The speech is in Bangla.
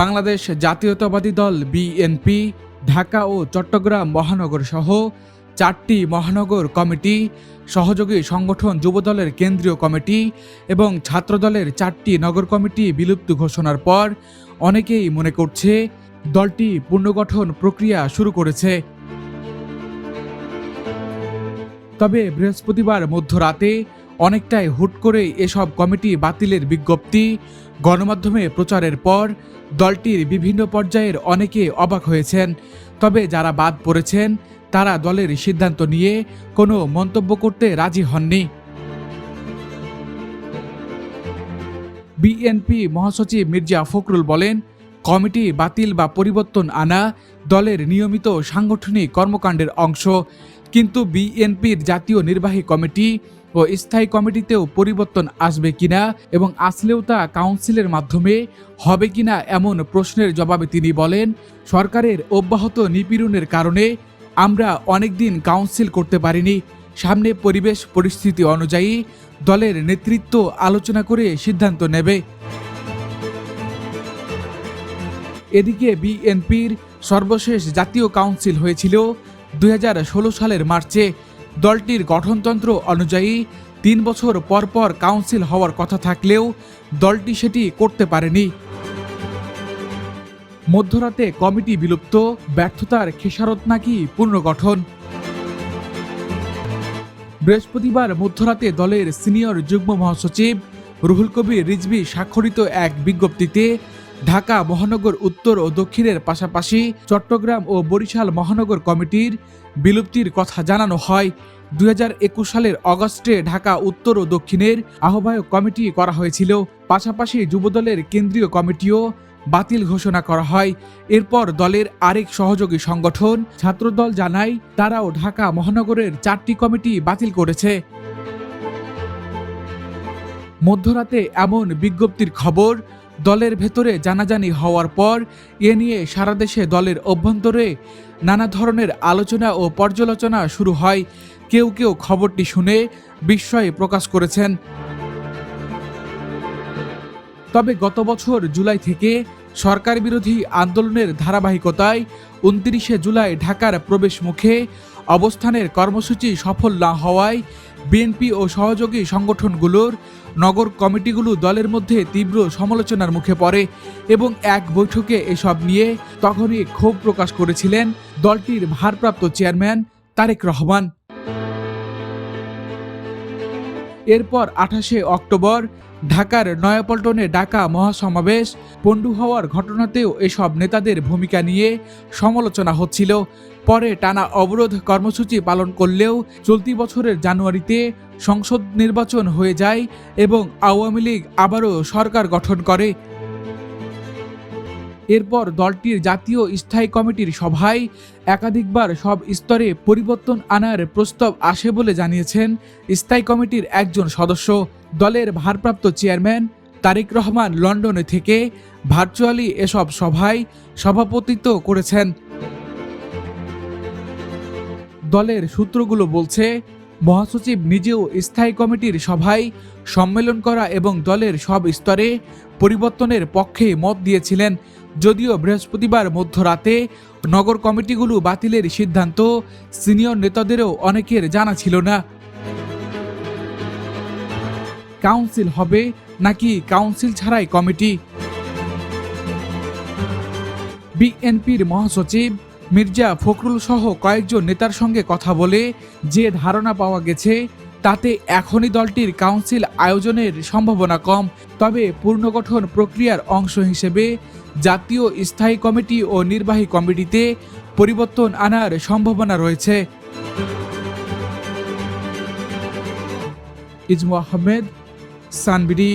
বাংলাদেশ জাতীয়তাবাদী দল বিএনপি ঢাকা ও চট্টগ্রাম মহানগর সহ চারটি মহানগর কমিটি, সহযোগী সংগঠন যুবদলের কেন্দ্রীয় কমিটি এবং ছাত্রদলের চারটি নগর কমিটি বিলুপ্ত ঘোষণার পর অনেকেই মনে করছে দলটি পুনর্গঠন প্রক্রিয়া শুরু করেছে। তবে বৃহস্পতিবার মধ্যরাতে অনেকটাই হুট করে এসব কমিটি বাতিলের বিজ্ঞপ্তি। গণমাধ্যমে প্রচারের পর দলটির বিভিন্ন পর্যায়ের অনেকে অবাক হয়েছেন। তবে যারা বাদ পড়েছেন, তারা দলের সিদ্ধান্ত নিয়ে কোনো মন্তব্য করতে রাজি হননি। বিএনপি মহাসচিব মির্জা ফখরুল বলেন, কমিটি বাতিল বা পরিবর্তন আনা দলের নিয়মিত সাংগঠনিক কর্মকাণ্ডের অংশ। কিন্তু বিএনপির জাতীয় নির্বাহী কমিটি ও স্থায়ী কমিটিতেও পরিবর্তন আসবে কিনা এবং আসলেও তা কাউন্সিলের মাধ্যমে হবে কিনা এমন প্রশ্নের জবাবে তিনি বলেন, সরকারের অব্যাহত নিপীড়নের কারণে আমরা অনেকদিন কাউন্সিল করতে পারিনি। সামনে পরিবেশ পরিস্থিতি অনুযায়ী দলের নেতৃত্ব আলোচনা করে সিদ্ধান্ত নেবে। এদিকে বিএনপির সর্বশেষ জাতীয় কাউন্সিল হয়েছিল দুই হাজার ষোলো সালের মার্চে। দলটির গঠনতন্ত্র অনুযায়ী তিন বছর পর পর কাউন্সিল হওয়ার কথা থাকলেও দলটি সেটি করতে পারেনি। মধ্যরাতে কমিটি বিলুপ্ত, ব্যর্থতার খেসারত নাকি পুনর্গঠন? বৃহস্পতিবার মধ্যরাতে দলের সিনিয়র যুগ্ম মহাসচিব রুহুল কবির রিজভি স্বাক্ষরিত এক বিজ্ঞপ্তিতে ঢাকা, মহানগর উত্তর ও দক্ষিণের পাশাপাশি চট্টগ্রাম ও বরিশাল মহানগর কমিটির বিলুপ্তির কথা জানানো হয়। দুই হাজার একুশ সালের অগস্টে ঢাকা উত্তর ও দক্ষিণের আহ্বায়ক কমিটি করা হয়েছিল। পাশাপাশি যুবদলের কেন্দ্রীয় কমিটিও বাতিল ঘোষণা করা হয়। এরপর দলের আরেক সহযোগী সংগঠন ছাত্রদল জানায়, তারাও ঢাকা মহানগরের চারটি কমিটি বাতিল করেছে। মধ্যরাতে এমন বিজ্ঞপ্তির খবর দলের ভেতরে জানাজানি হওয়ার পর এ নিয়ে সারা দেশে দলের অভ্যন্তরে নানা ধরনের আলোচনা ও পর্যালোচনা শুরু হয়। কেউ কেউ খবরটি শুনে বিস্ময় প্রকাশ করেছেন। তবে গত বছর জুলাই থেকে সরকার বিরোধী আন্দোলনের ধারাবাহিকতায় উনত্রিশে জুলাই ঢাকার প্রবেশ মুখে অবস্থানের কর্মসূচি সফল না হওয়ায় বিএনপি ও সহযোগী সংগঠনগুলোর নগর কমিটিগুলো দলের মধ্যে তীব্র সমালোচনার মুখে পড়ে এবং এক বৈঠকে এসব নিয়ে তখনই ক্ষোভ প্রকাশ করেছিলেন দলটির ভারপ্রাপ্ত চেয়ারম্যান তারেক রহমান। এরপর আঠাশে অক্টোবর ঢাকার নয়াপল্টনে ডাকা মহাসমাবেশ পণ্ডু হওয়ার ঘটনাতেও এসব নেতাদের ভূমিকা নিয়ে সমালোচনা হচ্ছিল। পরে টানা অবরোধ কর্মসূচি পালন করলেও চলতি বছরের জানুয়ারিতে সংসদ নির্বাচন হয়ে যায় এবং আওয়ামী লীগ আবারও সরকার গঠন করে। এরপর দলটির জাতীয় স্থায়ী কমিটির সভায় একাধিকবার সব স্তরে পরিবর্তন আনার প্রস্তাব আসে বলে জানিয়েছেন স্থায়ী কমিটির একজন সদস্য। দলের ভারপ্রাপ্ত চেয়ারম্যান তারেক রহমান লন্ডনে থেকে ভার্চুয়ালি এসব সভায় সভাপতিত্ব করেছেন। দলের সূত্রগুলো বলছে, মহাসচিব নিজেও স্থায়ী কমিটির সভায় সম্মেলন করা এবং দলের সব স্তরে পরিবর্তনের পক্ষে মত দিয়েছিলেন। যদিও বৃহস্পতিবার মধ্যরাতে নগর কমিটিগুলো বাতিলের সিদ্ধান্ত, সিনিয়র নেতাদেরও অনেকের জানা ছিল না। কাউন্সিল হবে নাকি কাউন্সিল ছাড়াই কমিটি? বিএনপির মহাসচিব মির্জা ফখরুল সহ কয়েকজন নেতার সঙ্গে কথা বলে যে ধারণা পাওয়া গেছে, তাতে এখনই দলটির কাউন্সিল আয়োজনের সম্ভাবনা কম। তবে পুনর্গঠন প্রক্রিয়ার অংশ হিসেবে জাতীয় স্থায়ী কমিটি ও নির্বাহী কমিটিতে পরিবর্তন আনার সম্ভাবনা রয়েছে। ইজমু আহমেদ সানবিডি।